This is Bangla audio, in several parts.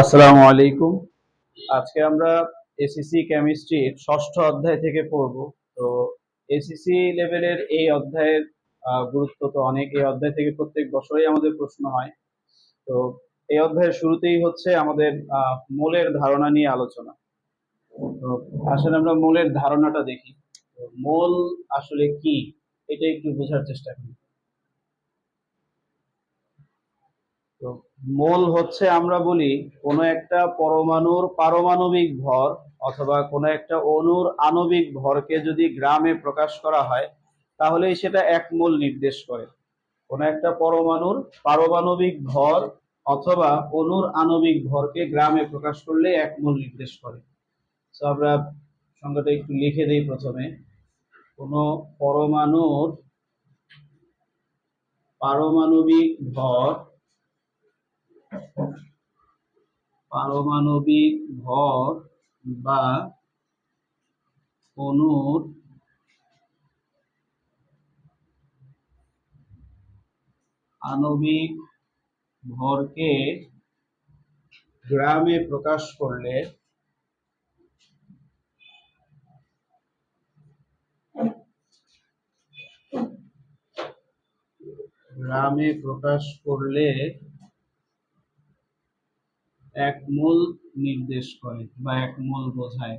আসসালামু আলাইকুম। আজকে আমরা এসিসি কেমিস্ট্রির ষষ্ঠ অধ্যায় থেকে পড়ব। তো এসিসি লেভেলের এই অধ্যায়ের গুরুত্ব তো অনেক। এই অধ্যায় থেকে প্রত্যেক বছরই আমাদের প্রশ্ন হয়। তো এই অধ্যায়ের শুরুতেই হচ্ছে আমাদের মূলের ধারণা নিয়ে আলোচনা। তো আসলে আমরা মূলের ধারণাটা দেখি। মূল আসলে কি? এটা একটু বোঝার চেষ্টা করি। তো মোল হচ্ছে আমরা বলি কোনো একটা পরমাণুর পারমাণবিক ভর অথবা কোনো একটা অণুর আণবিক ভরকে যদি গ্রামে প্রকাশ করা হয়, তাহলেই সেটা এক মোল নির্দেশ করে। কোনো একটা পরমাণুর পারমাণবিক ভর অথবা অণুর আণবিক ভরকে গ্রামে প্রকাশ করলে এক মোল নির্দেশ করে। তো আমরা সংজ্ঞাটা একটু লিখে দিই প্রথমে। কোনো পরমাণুর পারমাণবিক ভর পারমাণবিক ভর বা অণুর আণবিক ভরকে গ্রামে প্রকাশ করলে গ্রামে প্রকাশ করলে এক মূল নির্দেশ করে বা এক মূল বোঝায়।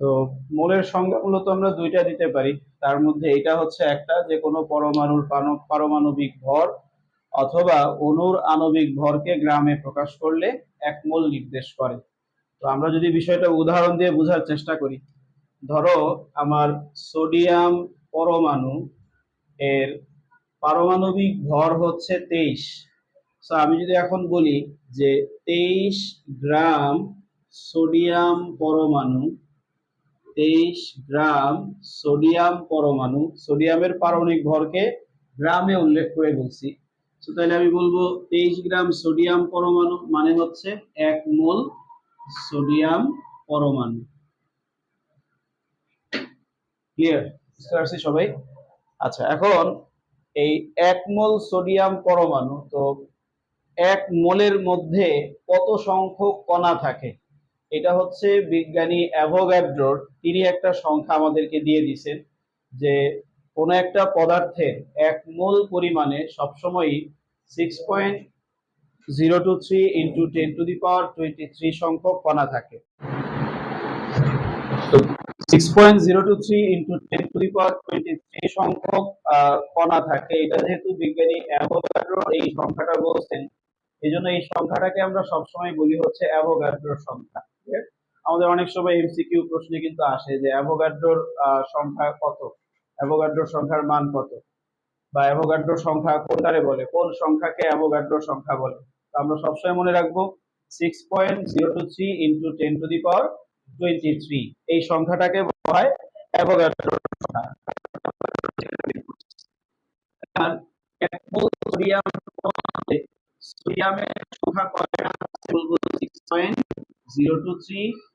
তো মোলের সংজ্ঞা মূলত আমরা দুইটা দিতে পারি। তার মধ্যে এটা হচ্ছে একটা, যে কোনো পরমাণুর পারমাণবিক ভর অথবা অণুর আণবিক ভরকে গ্রামে প্রকাশ করলে এক মোল নির্দেশ করে। তো আমরা যদি বিষয়টা উদাহরণ দিয়ে বোঝার চেষ্টা করি। ধরো, আমার সোডিয়াম পরমাণু, এর পারমাণবিক ভর হচ্ছে তেইশ। তো আমি যদি এখন বলি যে তেইশ গ্রাম সোডিয়াম পরমাণু, তেইশ গ্রাম সোডিয়াম পরমাণু, সোডিয়ামের পারমাণবিক ভরকে গ্রামে উল্লেখ করে বলছি। তো তাহলে আমি বলব তেইশ গ্রাম সোডিয়াম পরমাণু মানে হচ্ছে এক মোল সোডিয়াম পরমাণু। ক্লিয়ার বুঝতে সবাই? আচ্ছা এখন এই এক মোল সোডিয়াম পরমাণু, তো এক মোলের মধ্যে কত সংখ্যক কণা থাকে? এটা হচ্ছে বিজ্ঞানী অ্যাভোগাড্রোর তিনি একটা সংখ্যা আমাদেরকে দিয়ে দিছেন যে কোনো একটা পদার্থের এক মোল পরিমাণে সবসময়ই six point zero two three into ten to the power twenty three সংখ্যক কণা থাকে। Six point zero two three into ten to the power twenty three সংখ্যক আহ, কণা থাকে। এটা যেহেতু বিজ্ঞানী অ্যাভোগাড্রো এই সংখ্যাটা বলছেন এই জন্য এই সংখ্যাটাকে আমরা বলি হচ্ছে অ্যাভোগাড্রোর সংখ্যা আমাদের অনেক সময় এমসিকিউ প্রশ্নে কিন্তু আসে যে অ্যাভোগাড্রোর সংখ্যা কত? অ্যাভোগাড্রোর সংখ্যার মান কত? বা অ্যাভোগাড্রোর সংখ্যা কোনটারে বলে? কোন সংখ্যাকে অ্যাভোগাড্রোর সংখ্যা বলে? আমরা সবসময় মনে রাখব six point zero two three into ten to the power three. এই সংখ্যাটাকে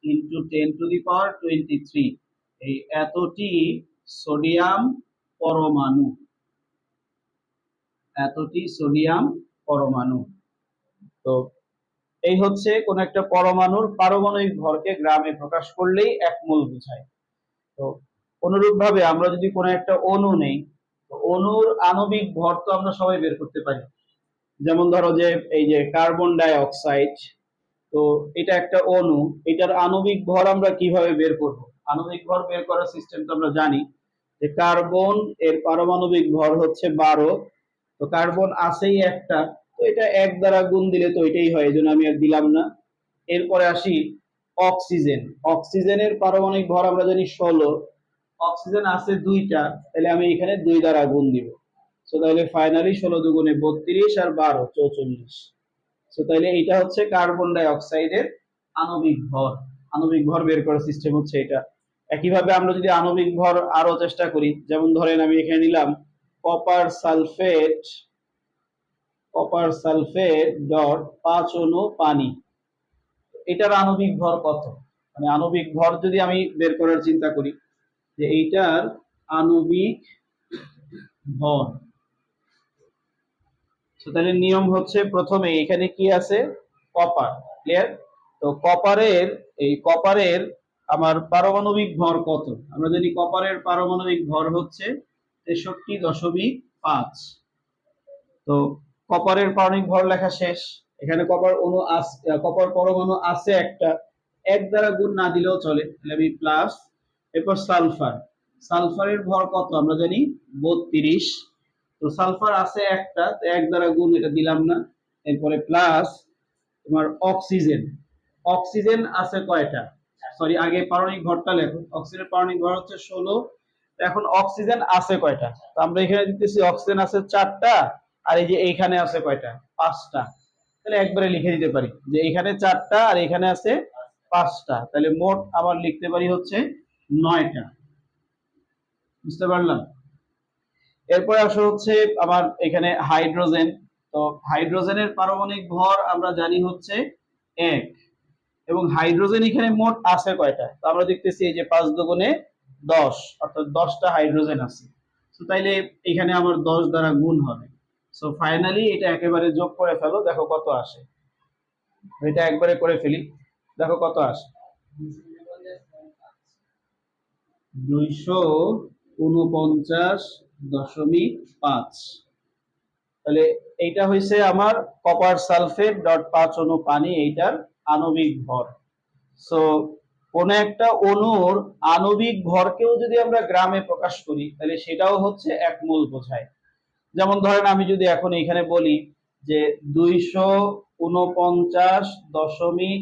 ইন্টু টু দি এই এতটি সোডিয়াম পরমাণু। এতটি সোডিয়াম পরমাণু। তো এই হচ্ছে কোন একটা পরমাণুর পারমাণবিক ভরকে গ্রামে প্রকাশ করলেই এক মোল বোঝায়। তো অনুরূপ ভাবে আমরা যদি কোনো একটা অণু নেই অণুর আণবিক ভর তো আমরা সবাই বের করতে পারি। যেমন ধরো যে এই যে কার্বন ডাই অক্সাইড তো এটা একটা অণু, এটার আণবিক ভর আমরা কীভাবে বের করব? আণবিক ভর বের করার সিস্টেম তো আমরা জানি যে কার্বন এর পারমাণবিক ভর হচ্ছে বারো, তো কার্বন আছেই একটা তো এটা এক দ্বারা গুণ দিলে তো এটাই হয় এই জন্য আমি আর দিলাম না। এরপরে আসি অক্সিজেন। অক্সিজেনের পারমাণবিক ভর আমরা জানি ষোলো। অক্সিজেন আছে দুইটা, তাহলে আমি এখানে দুই দ্বারা গুণ দিব। সো তাহলে ফাইনালি ষোলো দুগুণে বত্রিশ আর বারো, চৌচল্লিশ। সো তাহলে এটা হচ্ছে কার্বন ডাই অক্সাইডের আণবিক ভর। আণবিক ভর বের করার সিস্টেম হচ্ছে এটা। একইভাবে আমরা যদি আণবিক ভর আরও চেষ্টা করি, যেমন ধরেন আমি এখানে নিলাম copper sulphate copper sulphate dot পাঁচ অণু পানি। এটার আণবিক ভর কত? মানে আণবিক ভর যদি আমি বের করার চিন্তা করি, যে এইটার আণবিক ভর। তাহলে নিয়ম হচ্ছে প্রথমে এখানে কি আছে? কপার ক্লিয়ার তো কপারের এই কপারের আমার পারমাণবিক ভর কত? আমরা জানি কপারের পারমাণবিক ভর হচ্ছে তেষট্টি দশমিক পাঁচ। তো কপারের পারমাণবিক ভর লেখা শেষ। এখানে কপার অণু কপার পরমাণু আছে একটা। এক দ্বারা গুণ না দিলেও চলে। আমি প্লাস এরপর সালফার। সালফারের ভর কত? আমরা জানি বত্রিশ। তো সালফার আছে একটা এক দ্বারা গুণ এটা দিলাম না। এরপরে প্লাস তোমার অক্সিজেন। অক্সিজেন আছে কয়টা? সরি আগে পারমাণবিক ভরটা লেখো। অক্সিজেনের পারমাণবিক ভর হচ্ছে ষোলো। এখন অক্সিজেন আছে কয়টা? তো আমরা এখানে দিতেছি অক্সিজেন আছে চারটা। আর এই যে এইখানে আছে কয়টা? পাঁচটা। তাহলে একবারে লিখে দিতে পারি যে এখানে চারটা আর এখানে আছে পাঁচটা। তাহলে মোট আবার লিখতে পারি হচ্ছে নয়টা। বুঝতে পারলাম? এরপরে আসলে হচ্ছে আমার এখানে হাইড্রোজেন। তো হাইড্রোজেনের পারমাণবিক ভর আমরা জানি হচ্ছে এক। এবং হাইড্রোজেন এখানে মোট আছে কয়টা? তো আমরা দেখতেছি এই যে পাঁচ দুগুণে দশ, অর্থাৎ দশটা হাইড্রোজেন আছে। তো তাইলে এখানে আমার দশ দ্বারা গুণ হবে। সো ফাইনালি এটা একেবারে যোগ করে ফেলো, দেখো কত আসে। এটা একবারে করে ফেলি, দেখো কত আসে। দুইশো উনপঞ্চাশ দশমিক পাঁচ। তাহলে এইটা হয়েছে আমার কপার সালফেট ডট পাঁচ অণু পানি, এইটার আণবিক ভর। সো কোন একটা অণুর আণবিক ভরকেও যদি আমরা গ্রামে প্রকাশ করি, তাহলে সেটাও হচ্ছে এক মোল বোঝায়। যেমন ধরেন আমি যদি এখন এখানে বলি যে দুইশো উনপঞ্চাশ দশমিক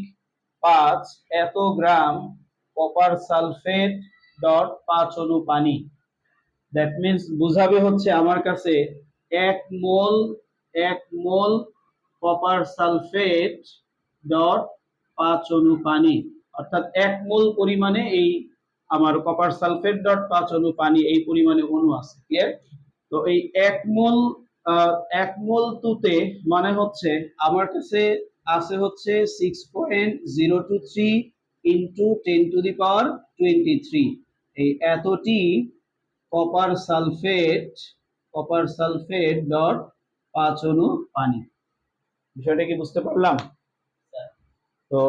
এত গ্রাম কপার সালফেট ডট পাঁচ অণু পানি দ্যাট মিন্স বুঝাবে হচ্ছে আমার কাছে এক মোল এক মোল কপার সালফেট ডট পাঁচ অনু পানি অর্থাৎ এক মোল পরিমাণে এই আমার কপার সালফেট ডট পাঁচ অনু পানি এই পরিমাণে অণু আছে। ক্লিয়ার তো এই এক মোল আহ, এক মোল তুতে মানে হচ্ছে আমার কাছে আছে হচ্ছে six point zero two three into ten to the power twenty three এই এতটি copper sulphate copper sulphate dot পাঁচ অণু পানি। বিষয়টা কি বুঝতে পারলাম? তো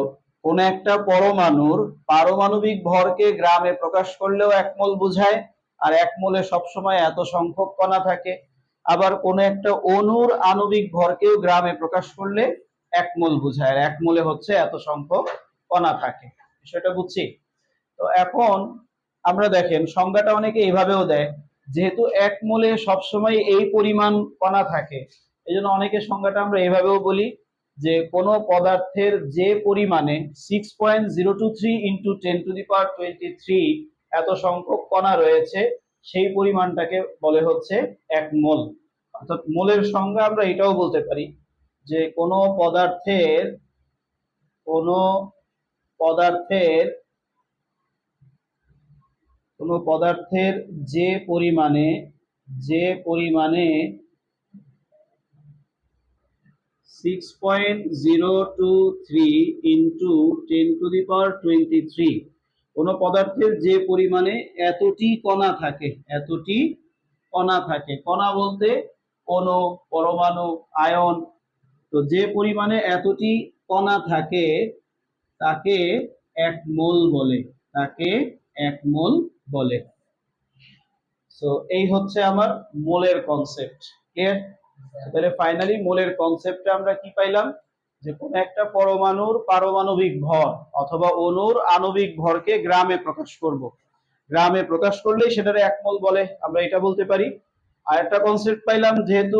কোন একটা পরমাণুর পারমাণবিক ভরকে গ্রামে প্রকাশ করলেও একমল বোঝায় আর এক মোলে সবসময় এত সংখ্যক কণা থাকে। আবার কোন একটা অণুর আণবিক ভরকেও গ্রামে প্রকাশ করলে এক মোল বোঝায় আর এক মোলে হচ্ছে এত সংখ্যক কণা থাকে। বিষয়টা বুঝছি? তো এখন আমরা দেখেন, সংজ্ঞাটা অনেকে এইভাবেও দেয়, যেহেতু এক মোলে সবসময় এই পরিমাণ কণা থাকে এই জন্য অনেকে সংজ্ঞাটা আমরা এইভাবেও বলি যে কোনো পদার্থের যে পরিমাণে six point zero two three into ten to the power twenty three এত সংখ্যক কণা রয়েছে, সেই পরিমাণটাকে বলে হচ্ছে এক মোল। অর্থাৎ মোলের সংজ্ঞা আমরা এটাও বলতে পারি যে কোনো পদার্থের কোনো পদার্থের কোনো পদার্থের যে পরিমাণে যে পরিমাণে six point zero two three into ten to the power twenty three কোনো পদার্থের যে পরিমাণে এতটি কণা থাকে এতটি কণা থাকে। কণা বলতে কোনো পরমাণু আয়ন। তো যে পরিমাণে এতটি কণা থাকে তাকে এক মোল বলে তাকে এক মোল বলে। সো এই হচ্ছে আমার মোলের কনসেপ্ট তাহলে ফাইনালি মোলের কনসেপ্টে আমরা কি পাইলাম? যে কোন একটা পরমাণুর পারমাণবিক ভর অথবা অণুর আণবিক ভরকে গ্রামে প্রকাশ করব। গ্রামে প্রকাশ করলেই সেটারে এক মোল বলে, আমরা এটা বলতে পারি। আর একটা কনসেপ্ট পাইলাম, যেহেতু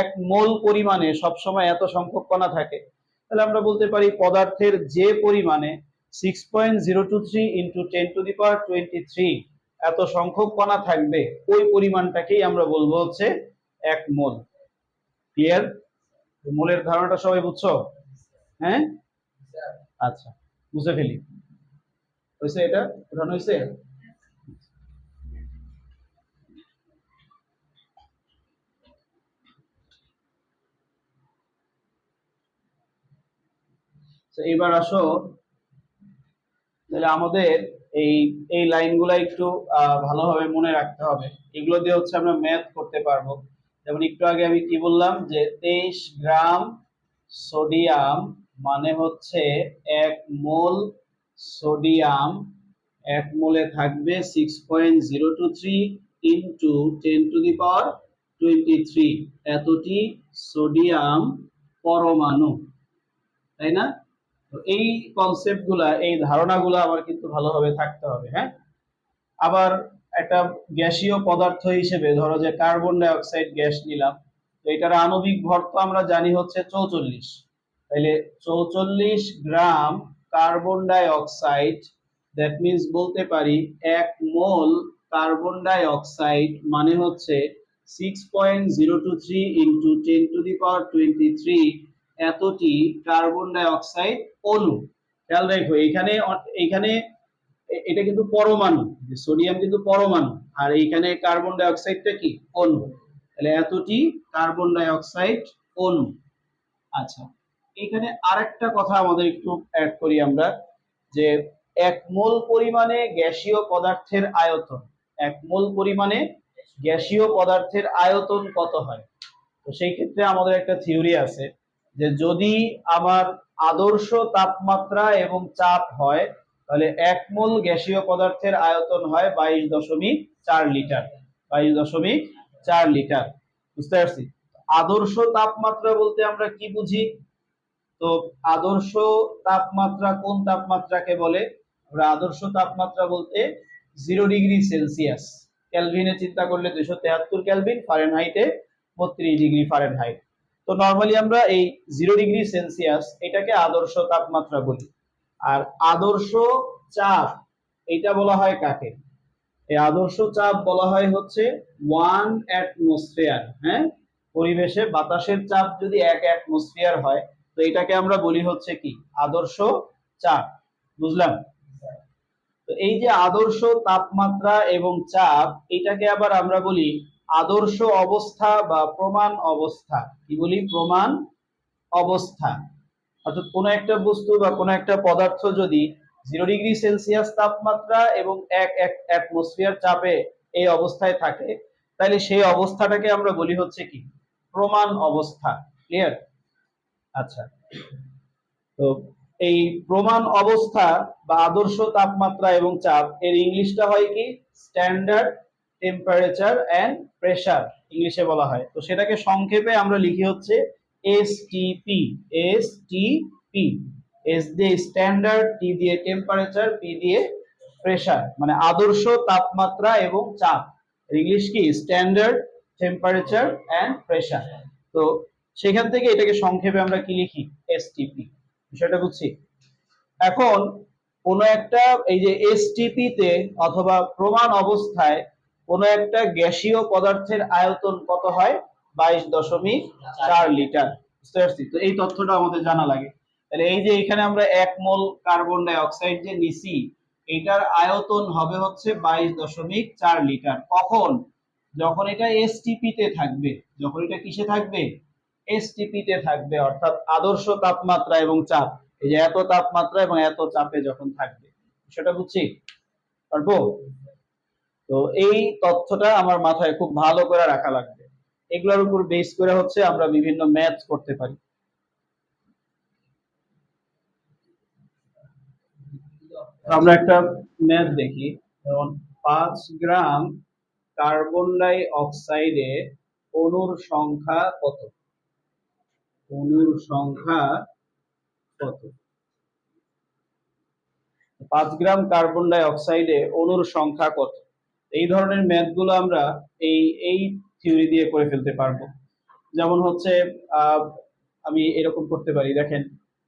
এক মোল পরিমাণে সবসময় এত সংখ্যক কণা থাকে, তাহলে আমরা বলতে পারি পদার্থের যে পরিমাণে six point zero two three into ten to the power twenty three এত সংখ্যক কণা থাকবে, ওই পরিমাণটাকেই আমরা বলব হচ্ছে এক মোল। ক্লিয়ার মোলের ধারণাটা সবাই বুঝছ? হ্যাঁ? আচ্ছা বুঝে ফেলি। হয়েছে এটা? উঠানো হয়েছে? আসো। তাহলে আমাদের এই এই লাইনগুলো একটু ভালোভাবে মনে রাখতে হবে। এগুলো দিয়ে হচ্ছে আমরা ম্যাথ করতে পারব। যেমন একটু আগে আমি কি বললাম? যে তেইশ গ্রাম সোডিয়াম মানে হচ্ছে এক মোল সোডিয়াম, এক মোলে থাকবে six point zero two three into ten to the power twenty three এতটি সোডিয়াম পরমাণু, তাই না? তো এই কনসেপ্টগুলা এই ধারণাগুলো আমার কিন্তু ভালোভাবে থাকতে হবে হ্যাঁ? আবার একটা গ্যাসীয় পদার্থ হিসেবে, ধরো যে কার্বন ডাই অক্সাইড গ্যাস নিলাম, তো এটার আণবিক ভর তো আমরা জানি হচ্ছে চৌচল্লিশ। তাহলে চৌচল্লিশ gram carbon dioxide that means বলতে পারি এক মোল কার্বন ডাই অক্সাইড মানে হচ্ছে six point zero two three into ten to the power twenty three এতটি কার্বন ডাই অক্সাইড অণু। খেয়াল রাখো এখানে এখানে এটা কিন্তু পরমাণু সোডিয়াম কিন্তু পরমাণু, আর এইখানে কার্বন ডাই অক্সাইডটা কি? অণু। তাহলে এতটি কার্বন ডাই অক্সাইড অণু। আচ্ছা। এখানে আরেকটা কথা আমাদের একটু অ্যাড করি আমরা, যে এক মোল পরিমাণে গ্যাসীয় পদার্থের আয়তন, এক মোল পরিমাণে গ্যাসীয় পদার্থের আয়তন কত হয়? তো সেই ক্ষেত্রে আমাদের একটা থিওরি আছে, যে যদি আমার আদর্শ তাপমাত্রা এবং চাপ হয়, তাহলে এক মোল গ্যাসীয় পদার্থের আয়তন হয় বাইশ দশমিক চার লিটার, বাইশ দশমিক চার লিটার, বুঝতে পারছি? আদর্শ তাপমাত্রা বলতে আমরা কি বুঝি? তো আদর্শ তাপমাত্রা কোন তাপমাত্রাকে বলে? আমরা আদর্শ তাপমাত্রা বলতে জিরো ডিগ্রি সেলসিয়াস ক্যালভিনে চিন্তা করলে দুইশো তেহাত্তর ক্যালভিন ফারেনহাইটে বত্রিশ ডিগ্রি ফারেনহাইট তো নর্মালি আমরা এই জিরো ডিগ্রি সেলসিয়াস এটাকে আদর্শ তাপমাত্রা বলি। আর আদর্শ চাপ এটা বলা হয় কাকে? এই আদর্শ চাপ বলা হয় হচ্ছে ওয়ান অ্যাটমসফিয়ার হ্যাঁ? পরিবেশে বাতাসের চাপ যদি এক অ্যাটমসফিয়ার হয় তো এটাকে আমরা বলি হচ্ছে কি? আদর্শ চাপ। বুঝলাম? তো এই যে আদর্শ তাপমাত্রা এবং চাপ, এটাকে আবার আমরা বলি আদর্শ অবস্থা বা প্রমাণ অবস্থা। কি বলি? প্রমাণ অবস্থা। অর্থাৎ কোনো একটা বস্তু বা কোনো একটা পদার্থ যদি জিরো ডিগ্রি সেলসিয়াস তাপমাত্রা এবং এক এক অ্যাটমসফিয়ার চাপে এই অবস্থায় থাকে, তাহলে সেই অবস্থাটাকে আমরা বলি হচ্ছে কি? প্রমাণ অবস্থা। ক্লিয়ার আচ্ছা। তো এই প্রমাণ অবস্থা বা আদর্শ তাপমাত্রা এবং চাপ, এর ইংলিশটা হয় কি? স্ট্যান্ডার্ড টেম্পারেচার অ্যান্ড প্রেসার ইংলিশে বলা হয়। তো সেটাকে সংক্ষেপে আমরা লিখি হচ্ছে এসটিপি এসটিপি এস দিয়ে স্ট্যান্ডার্ড টি দিয়ে টেম্পারেচার পি দিয়ে প্রেসার মানে আদর্শ তাপমাত্রা এবং চাপ। ইংলিশ কি? স্ট্যান্ডার্ড টেম্পারেচার অ্যান্ড প্রেসার তো সেখান থেকে এটাকে সংক্ষেপে আমরা কি লিখি? এসটিপি বিষয়টা বুঝছি? এখন কোন একটা, এই যে এসটিপি তে অথবা প্রমাণ অবস্থায় কোন একটা গ্যাসীয় পদার্থের আয়তন কত হয়? বাইশ দশমিক চার লিটার। বুঝতে পারছি? তো এই তথ্যটা আমাদের জানা লাগে। তাহলে এই যে এখানে আমরা এক মোল কার্বন ডাই অক্সাইড যে নিছি, এটার আয়তন হবে হচ্ছে বাইশ দশমিক চার লিটার। কখন? যখন এটা এসটিপি তে থাকবে। যখন এটা কিসে থাকবে? এসটিপি তে থাকবে, অর্থাৎ আদর্শ তাপমাত্রা এবং চাপ। এই যে এত তাপমাত্রা এবং এত চাপে যখন থাকবে সেটা বুঝছি? পারব? তো এই তথ্যটা আমার মাথায় খুব ভালো করে রাখা লাগবে। এগুলোর উপর বেস করে হচ্ছে আমরা বিভিন্ন ম্যাথ করতে পারি। আমরা একটা ম্যাথ দেখি। যেমন পাঁচ গ্রাম কার্বন ডাই অক্সাইডে অণুর সংখ্যা কত? অণুর সংখ্যা কত? পাঁচ গ্রাম কার্বন ডাই অক্সাইডে অণুর সংখ্যা কত? এই ধরনের ম্যাথগুলো আমরা এই এই থিওরি দিয়ে করে ফেলতে পারব। যেমন হচ্ছে আমি এরকম করতে পারি। দেখেন,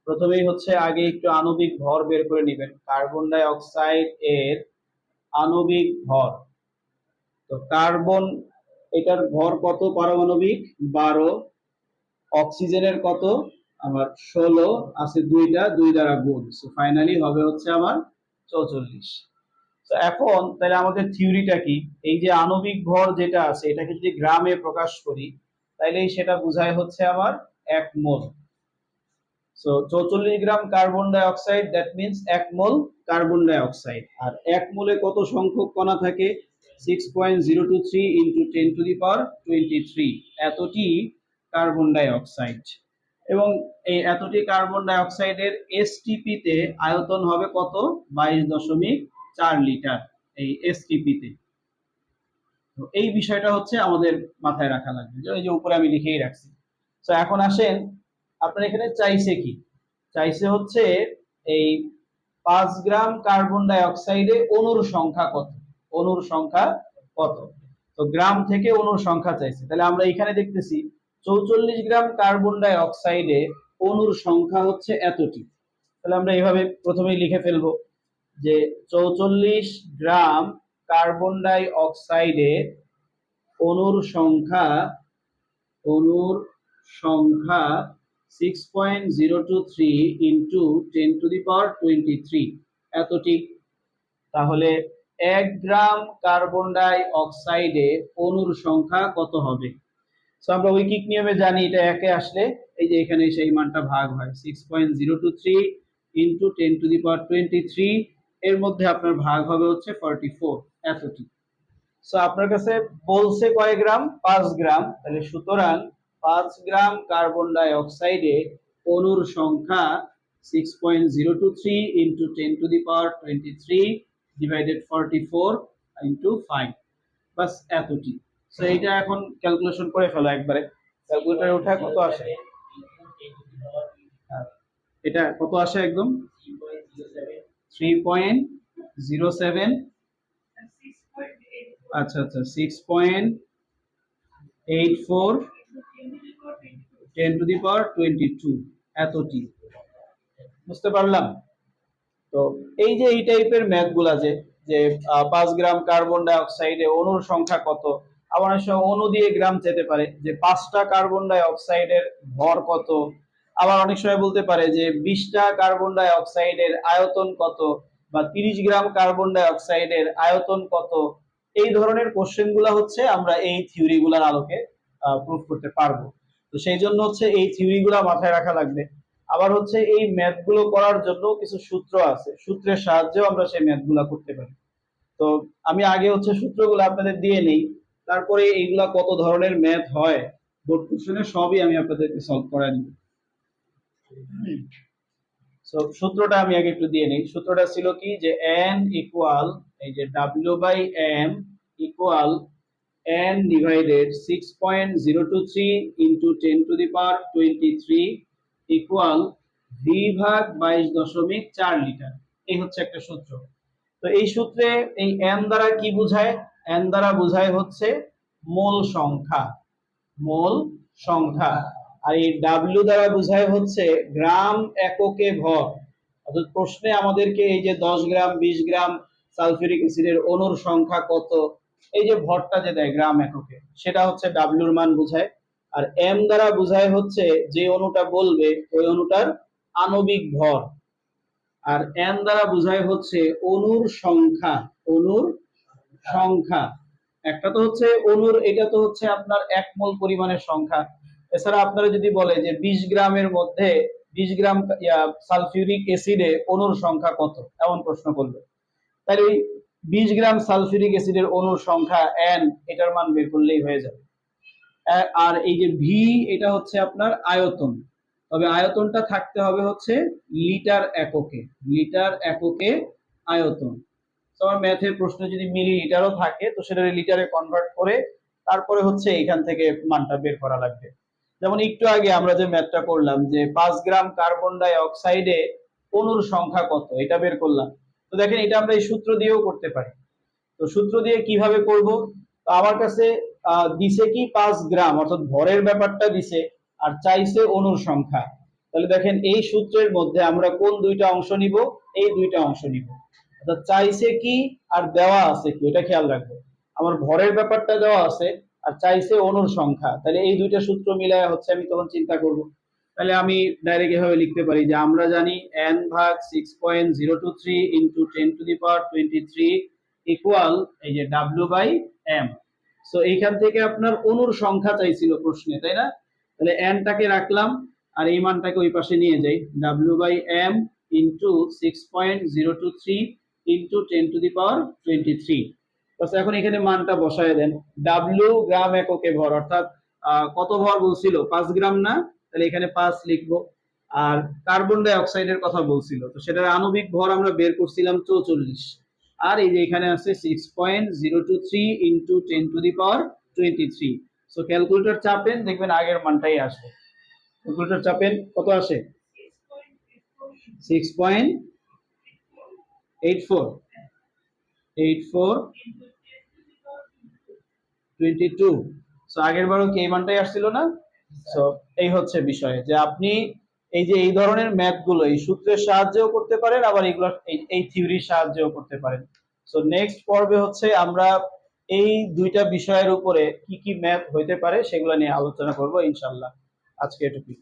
প্রথমেই হচ্ছে আগে একটু আণবিক ভর বের করে নেবেন। কার্বন ডাই অক্সাইড এর আণবিক ভর। তো কার্বন, এটার ভর কত? পারমাণবিক বারো অক্সিজেনের কত? আমার ষোলো, আছে দুইটা, দুই দ্বারা গুণ। সো ফাইনালি হবে হচ্ছে আমার চৌচল্লিশ। তো এখন তাহলে আমাদের থিওরিটা কি? এই যে আণবিক ভর যেটা আছে, এটাকে যদি গ্রামে প্রকাশ করি তাইলে সেটা বোঝায় হচ্ছে আমার এক মোল। সো চৌচল্লিশ gram carbon dioxide that means এক মোল কার্বন ডাই অক্সাইড আর এক মোলে কত সংখ্যক কণা থাকে? Six point zero two three into ten to the power twenty three এতটি কার্বন ডাই অক্সাইড এবং এই এতটি কার্বন ডাই অক্সাইডের এসটিপিতে আয়তন হবে কত? বাইশ দশমিক চার লিটার এই এসটিপিতে তো। এই বিষয়টা হচ্ছে আমাদের মাথায় রাখা লাগবে। এই যে উপরে আমি লিখেই রাখছি। তো এখন আসেন, আপনার এখানে চাইছে কি? চাইছে হচ্ছে এই পাঁচ গ্রাম কার্বন ডাই অক্সাইডে অণুর সংখ্যা কত? অণুর সংখ্যা কত? তো গ্রাম থেকে অণুর সংখ্যা চাইছে। তাহলে আমরা এখানে দেখতেছি চৌচল্লিশ গ্রাম কার্বন ডাই অক্সাইডে অণুর সংখ্যা হচ্ছে এতটি। তাহলে আমরা এইভাবে প্রথমেই লিখে ফেলব যে চৌচল্লিশ গ্রাম কার্বন ডাই অক্সাইডে অণুর সংখ্যা অণুর সংখ্যা six point zero two three into ten to the power twenty three এতটি। তাহলে এক গ্রাম কার্বন ডাই অক্সাইডে অণুর সংখ্যা কত হবে? সো আমরা ঐকিক নিয়মে জানি এটা একে আসলে এই যে এখানে সেই মানটা ভাগ হয়। Six point zero two three into ten to the power twenty three এর মধ্যে আপনার ভাগ হবে হচ্ছে ফর্টি ফোর এতটি। সো আপনার কাছে বলছে কয় গ্রাম? পাঁচ গ্রাম। তাহলে সুতরাং পাঁচ গ্রাম কার্বন ডাই অক্সাইডে অণুর সংখ্যা six point zero two three into ten to the power twenty three divided forty four into five বাস এতটি। সো এইটা এখন ক্যালকুলেশন করে ফেলো একবারে। ক্যালকুলেটারে ওঠা কত আসে? এটা কত আসে একদম? থ্রি পয়েন্ট জিরো সেভেন আচ্ছা আচ্ছা six point eight four ten to the power twenty two এতটি। বুঝতে পারলাম? তো এই যে এই টাইপের ম্যাথগুলা যে যে পাঁচ গ্রাম কার্বন ডাই অক্সাইডে অণুর সংখ্যা কত আবার অনেক সময় অণু দিয়ে গ্রাম যেতে পারে, যে পাঁচটা কার্বন ডাই অক্সাইডের ভর কত? আবার অনেক সময় বলতে পারে যে বিশটা কার্বন ডাই অক্সাইডের আয়তন কত বা তিরিশ গ্রাম কার্বন ডাই অক্সাইডের আয়তন কত? এই ধরনের কোশ্চেনগুলা হচ্ছে আমরা এই থিওরি গুলার আলোকে প্রুফ করতে পারব। তো সেই জন্য হচ্ছে এই থিওরি গুলা মাথায় রাখা লাগবে। আবার হচ্ছে এই ম্যাথগুলো করার জন্য কিছু সূত্র আছে। সূত্রের সাহায্যেও আমরা সেই ম্যাথগুলা করতে পারি। তো আমি আগে হচ্ছে সূত্রগুলো আপনাদের দিয়ে নেই। তারপরে এইগুলা কত ধরনের ম্যাথ হয়? বোর্ড কোশ্চেনে সবই আমি আপনাদেরকে সলভ করে দিব। সো সূত্রটা আমি আগে একটু দিয়ে নেই। সূত্রটা ছিল কি? যে n ইকুয়াল এই যে w by m equal n divided six point zero two three into ten to the power twenty three equal V ভাগ বাইশ দশমিক চার লিটার এই হচ্ছে একটা সূত্র। তো এই সূত্রে এই n দ্বারা কি বোঝায়? N দ্বারা বোঝায় হচ্ছে মোল সংখ্যা মোল সংখ্যা। আর এই ডাব্লিউ দ্বারা বোঝায় হচ্ছে গ্রাম এককে ভর। অর্থাৎ প্রশ্নে আমাদেরকে এই যে দশ গ্রাম, বিশ গ্রাম সালফিউরিক অ্যাসিডের অণুর সংখ্যা কত, এই যে ভরটা যে দেয় গ্রাম এককে, সেটা হচ্ছে ডাব্লিউর মান বোঝায়। আর এম দ্বারা বোঝায় হচ্ছে যে অণুটা বলবে, ওই অণুটার আণবিক ভর। আর এন দ্বারা বোঝায় হচ্ছে অণুর সংখ্যা অণুর সংখ্যা। একটা তো হচ্ছে অণুর এটা তো হচ্ছে আপনার এক মোল পরিমাণের সংখ্যা। এছাড়া আপনারা যদি বলে যে বিশ গ্রামের মধ্যে, বিশ গ্রাম সালফিউরিক অ্যাসিডে অণুর সংখ্যা কত? এমন প্রশ্ন করবে তাহলে ওই বিশ গ্রাম সালফিউরিক অ্যাসিডের অণুর সংখ্যা এন এটার মান বের করলেই হয়ে যাবে। আর এই যে ভি এটা হচ্ছে আপনার আয়তন। তবে আয়তনটা থাকতে হবে হচ্ছে লিটার এককে লিটার এককে আয়তন। তো আমার ম্যাথের প্রশ্ন যদি মিলি লিটারও থাকে, তো সেটা লিটারে কনভার্ট করে তারপরে হচ্ছে এখান থেকে মানটা বের করা লাগবে। যেমন একটু আগে আমরা যে ম্যাথটা করলাম যে পাঁচ গ্রাম কার্বন ডাই অক্সাইডে অণুর সংখ্যা কত, এটা বের করলাম। তো দেখেন এটা আমরা এই সূত্র দিয়েও করতে পারি। তো সূত্র দিয়ে কীভাবে করব? তো আমার কাছে দিছে কি পাঁচ গ্রাম, অর্থাৎ ভরের ব্যাপারটা দিছে আর চাইছে অণুর সংখ্যা। তাহলে দেখেন এই সূত্রের মধ্যে আমরা কোন দুইটা অংশ নিব? এই দুইটা অংশ নিব। অর্থাৎ চাইছে কি আর দেওয়া আছে কি, এটা খেয়াল রাখব। আমার ভরের ব্যাপারটা দেওয়া আছে আর চাইছে অনুর সংখ্যা। তাহলে এই দুইটা সূত্র মিলায় হচ্ছে আমি তখন চিন্তা করব। তাহলে আমি ডাইরেক্ট এভাবে লিখতে পারি যে আমরা জানি এন ভাগ six point zero two three into ten to the power twenty three equal এই যে ডাব্লিউ বাই এম সো এইখান থেকে আপনার অনুর সংখ্যা চাইছিল প্রশ্নে, তাই না? তাহলে এনটাকে রাখলাম আর এই মানটাকে ওই পাশে নিয়ে যাই। W by M into six point zero two three into ten to the power twenty three এখন এখানে মানটা বসায় দেন। ডাব্লিউ গ্রাম এককে ভর অর্থাৎ কত ভর বলছিল? পাঁচ গ্রাম না? তাহলে এখানে পাঁচ লিখব। আর কার্বন ডাই অক্সাইডের কথা বলছিল। তো সেটার আণবিক ভর আমরা বের করছিলাম চৌচল্লিশ। আর এই যে এখানে আছে six point zero two three into ten to the power twenty three so calculator চাপেন দেখবেন আগের মানটাই আসবে। ক্যালকুলেটর চাপেন কত আসে? Six point eight four eight four আগের বারও কি এই মানটাই আসছিল না? এই হচ্ছে বিষয় যে আপনি এই যে এই ধরনের ম্যাথগুলো, এই সূত্রের সাহায্যেও করতে পারেন, আবার এগুলো এই- এই থিওরির সাহায্যেও করতে পারেন। সো নেক্সট পর্বে হচ্ছে আমরা এই দুইটা বিষয়ের উপরে কি কি ম্যাথ হইতে পারে সেগুলো নিয়ে আলোচনা করব ইনশাল্লাহ আজকে এটুকুই।